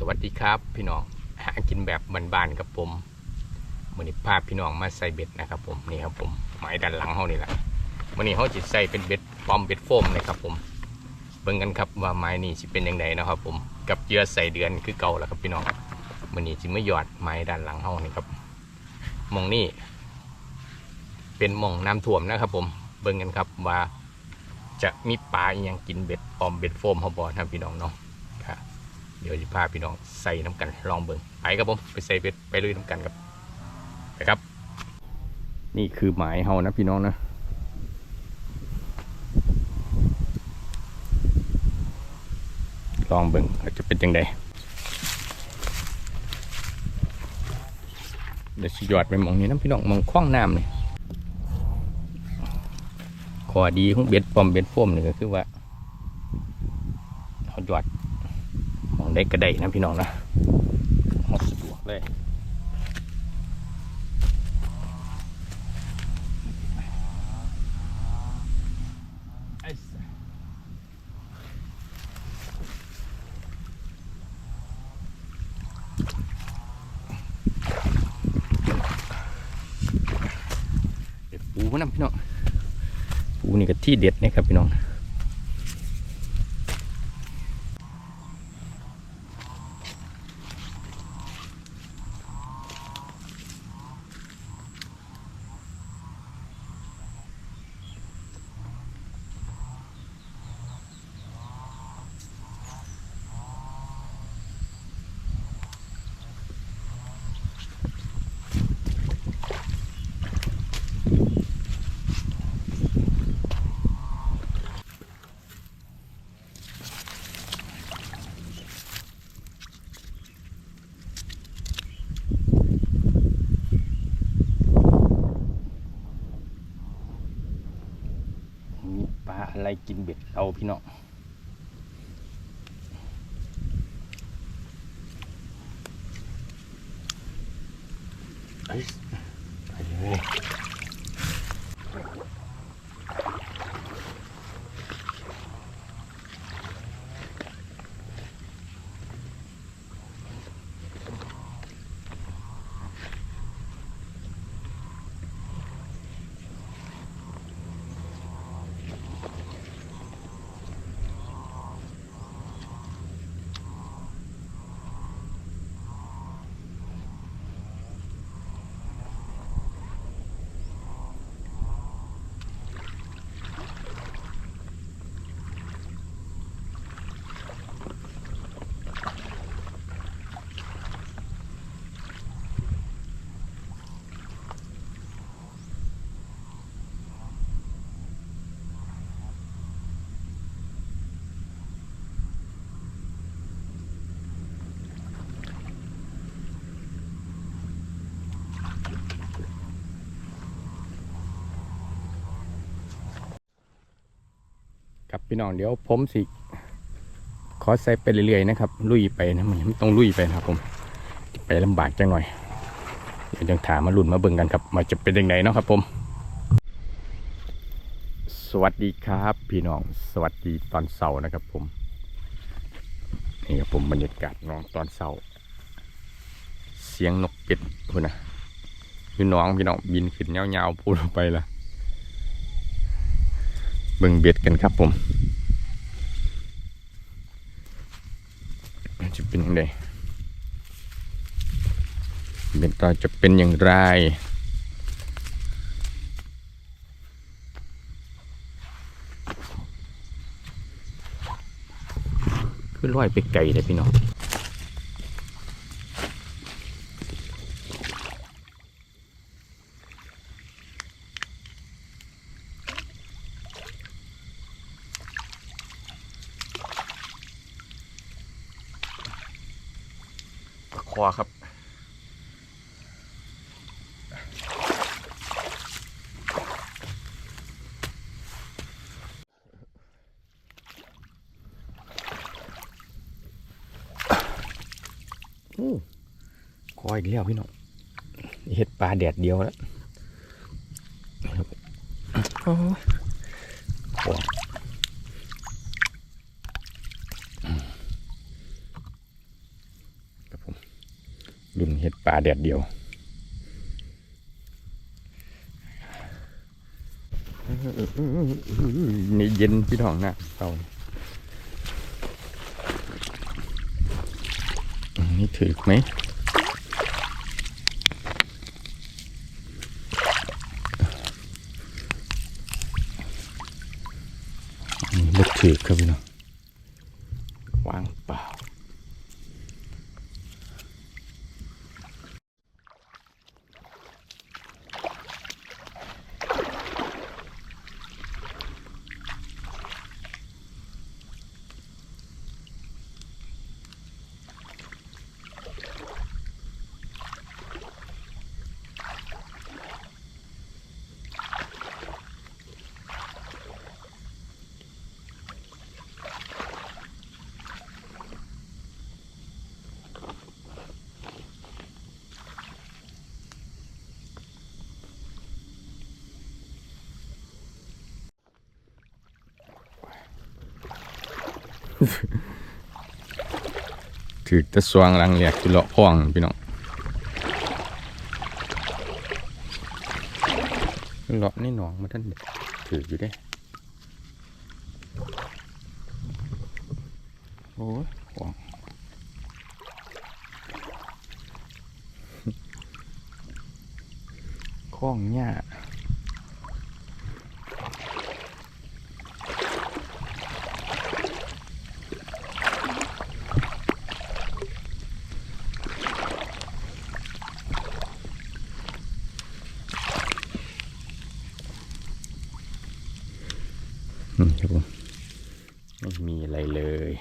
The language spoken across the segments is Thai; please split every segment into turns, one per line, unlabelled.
สวัสดีครับ พี่น้องหากินแบบบ้านๆกับผมมือนี้พาพพี่น้องมาใส่เบ็ดนะครับ ผมนี่ครับผมหมายด้านหลังเขานี่แหละมือนี้เขาจิตใส่เป็นเบ็ดปอมเบ็ดโฟมนะครับผมเบิ่งกันครับว่าไม้นี่สิเป็นยังไงนะครับ ผมกับเยื่อใส่เดือนคือเก่าแล้วครับพี่น้องมือนี้จิไม่หยอดไม้ด้านหลังเขานี่ครับมองนี่เป็นมองน้ำท่วมนะครับ ผมเบิ่งกันครับว่าจะมีปลาอหยังกินเบ็ดปอมเบ็ดโฟมเขาบอนะพี่น้องเนาะ เดี๋ยวจะพาพี่น้องใส่น้ำกันลองเบิ่งไปครับผมไปใส่เบ็ดไปลุยน้ำกันครับไปครับ นี่คือหมายเฮานะพี่น้องนะลองเบิ่งว่าจจะเป็นยังไงเดี๋ยวสิหยอดไปมองนี้นะพี่น้องมองคว้างน้ำนี่ข้อดีของเบ็ดปอมเบ็ดโฟมนี่ก็คือว่าเขาหยอด ได้กระไดนะพี่น้องนะเอาสะดวกเลยเด็ดปูนะพี่น้องปูนี่ก็ที่เด็ดนะครับพี่น้อง มี ปลาอะไรกินเบ็ดเราพี่น้องไอ้ไอ้ เลยครับพี่น้องเดี๋ยวผมสิขอใส่ไปเรื่อยๆนะครับ ลุยไปนะมันมันต้องลุยไปนะครับ ผมไปลำบากจังหน่อยเดี๋ยวจังถามมาลุ่นมาเบิ่งกันครับมาจะเป็นยังไงเนาะครับ ผม สวัสดีครับ พี่น้องสวัสดีตอนเสาร์นะครับ ผมนี่ครับผมบรรยากาศน้องตอนเสาร์เสียงนกเป็ดพูดนะคือน้องพี่น้องบินขึ้นยาๆพูดไปละ เบิ่งเบ็ดกันครับผมจะเป็นยังไงเบ็ดต่อจะเป็นอย่างไรคือลอยไปไกลเลยพี่น้อง อครับคออีกแล้วพี่น้องเห็ดปลาแดดเดียวแล้วโอ้ ป่าแดดเดียวนี่เย็นพี่น้องนะเรานี่ถือไหมอันนี้ไม่ถือครับพี่น้องวางเปล่า ถือตะสวงหลังเรียกคือเลาะพ่องพี่น้องเลาะนี่หนองมาท่านถืออยู่ได้โอ้ยพ่องข้องหญ้า นี่ครับผมไม่มีอะไรเลย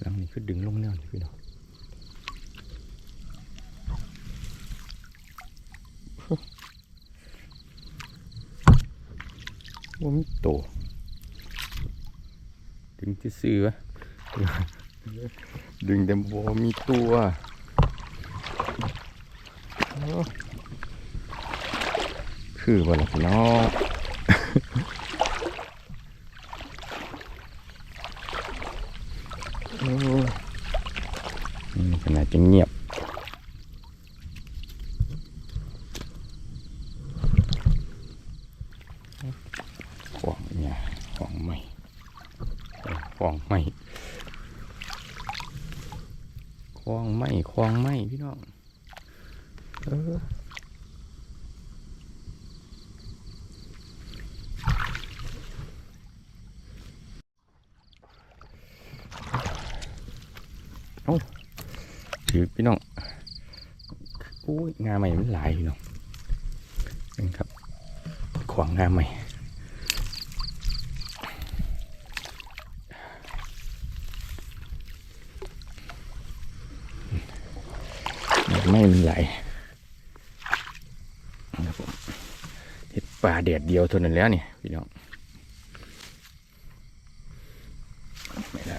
หลังนี้ คือดึงลงแนพี่น้องว่ามีโตดึงที่ซื้อวะดึงแต่บ่มีตัวคือบ่ล่ะพี่น้อง โอ้อืมขนาดจะเงียบ ขวางเนี่ยขวางไม่ขวางไม่ ขวงไม่ขวงไม่พี่น้อง เออถือพี่น้องโอ้ยงาใหม่มันหลายพี่น้องนี่ครับ ขวางงาใหม่ ไม่มีไหลนะครับผมเห็ดป่าแดดเดียวเท่านั้นแล้วนี่พี่น้องไม่ได้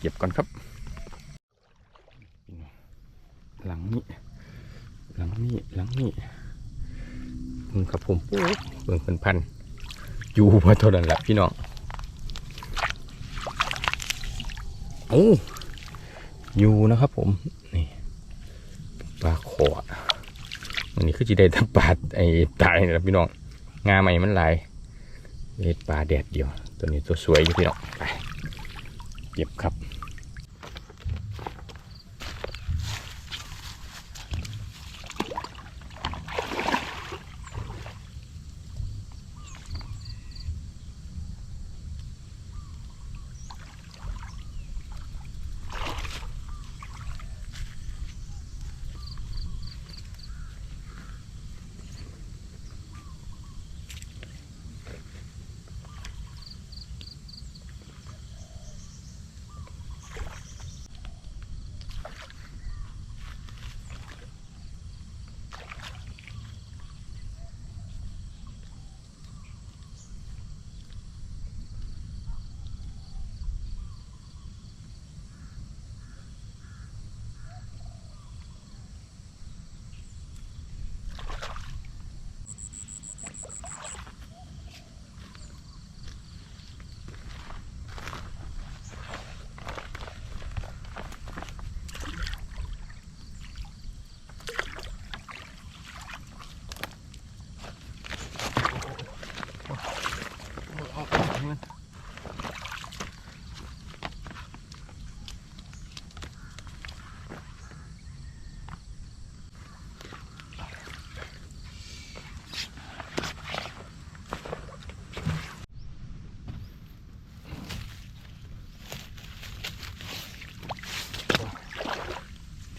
เก็บก่อนครับ หลังนี้ หลังนี้ หลังนี้มึงครับผมปุ๊บเบิ่งเป็นพันอยู่พอเท่านั้นแหละพี่น้องโอ้อยู่นะครับผม นี่ ปลาขอดอันนี้คือจีได้ทับปาดไอ้ตายนะพี่น้อง งาใหม่มันหลายเล็ดปลาแดดเดียว ตัวนี้ตัวสวยอยู่พี่น้องไปเก็บครับ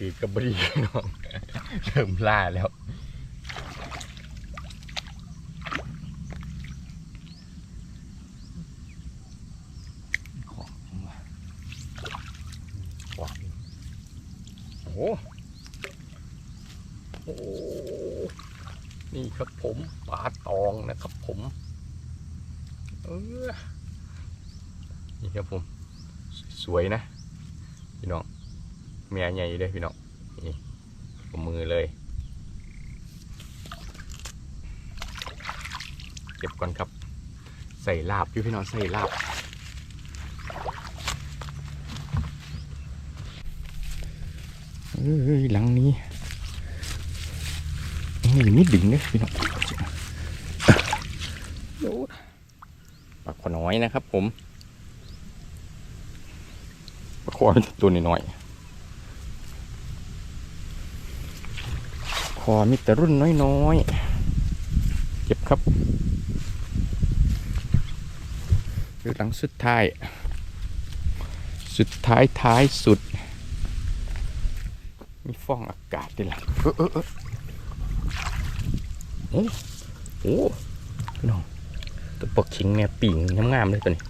ถือกับบรีพี่น้องเริ่มล่าแล้วโอ้โหนี่ครับผมปลาตองนะครับผมเออนี่ครับผม สวยนะ พี่น้อง เมียใหญ่เลยพี่น้องนี่กับมือเลย เก็บก่อนครับ ใส่ลาบพี่พี่น้องใส่ลาบเอ้ยหลังนี้นี่มีดึงเนี่ยพี่น้องปลาขอน้อยนะครับผมปลาคอตัวน้อยๆ อมีแต่รุ่นน้อยๆ เก็บครับคือหลังสุดท้าย สุดท้ายท้ายสุด มีฟองอากาศด้วยล่ะเออเออเออโอ้โหพี่น้องตัวปลาขิงเนี่ยปิ่งงามๆเลยตัวนี้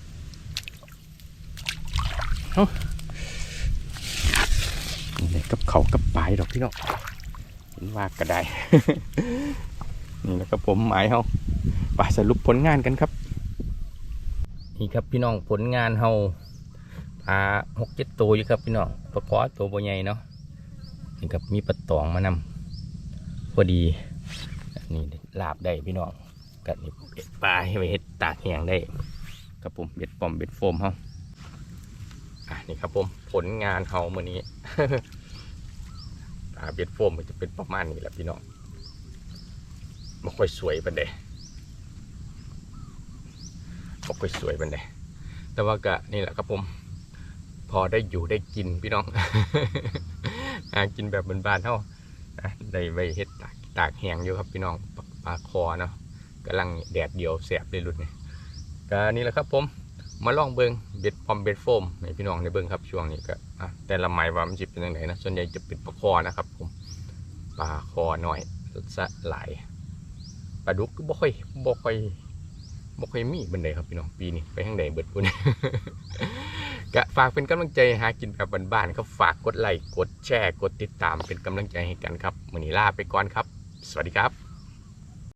นี่กับเขากับปลายดอกพี่น้อง เห็นว่าก็ได้นี่นะครับผมหมายเฮาไปสรุปผลงานกันครับ นี่ครับพี่น้องผลงานเฮาปลาหกเจ็ดตัวอยู่ครับพี่น้องปลาคอตัวบใหญ่เนาะนี่ครับมีปลาตองมานำพอดีนี่ลาบได้พี่น้องกับนี่เบ็ดปลาให้ไปเฮ็ดตากแห้งได้ครับผมเบ็ดปอมเบ็ดโฟมเฮาอะนี่ครับผมผลงานเฮาเมื่อนี้ อาเบ็ดโฟมมันจะเป็นประมาณนี้แหละพี่น้องไม่ค่อยสวยปันเดไม่ค่อยสวยปันเดแต่ว่าก็นี่แหละครับผม พอได้อยู่ได้กินพี่น้องหากินแบบบ้านๆเท่าได้ไว้เฮ็ดตากตากแห้งอยู่ครับพี่น้องปลาคอเนาะกำลังแดดเดียวแสบเลยรุ่นนี้ก็นี่แหละครับผม มาลองเบิงเบ็ดพอมเบ็ดโฟมให้พี่น้องในเบิงครับช่วงนี้ก็แต่ละไม้ว่ามันจิเป็นยังไงนะส่วนใหญ่จะเป็นปลาคอนะครับผมปลาคอหน่อยสะหลายปลาดุกก็บ่ค่อยบ่ค่อยบ่ค่อยมีบันไดครับพี่น้องปีนี้ไปทางใดเบิดพุ่นก็ฝากเป็นกำลังใจหากินแบบบ้านๆครับฝากกดไลค์กดแชร์กดติดตามเป็นกำลังใจให้กันครับมือนี้ลาไปก่อนครับ สวัสดีครับ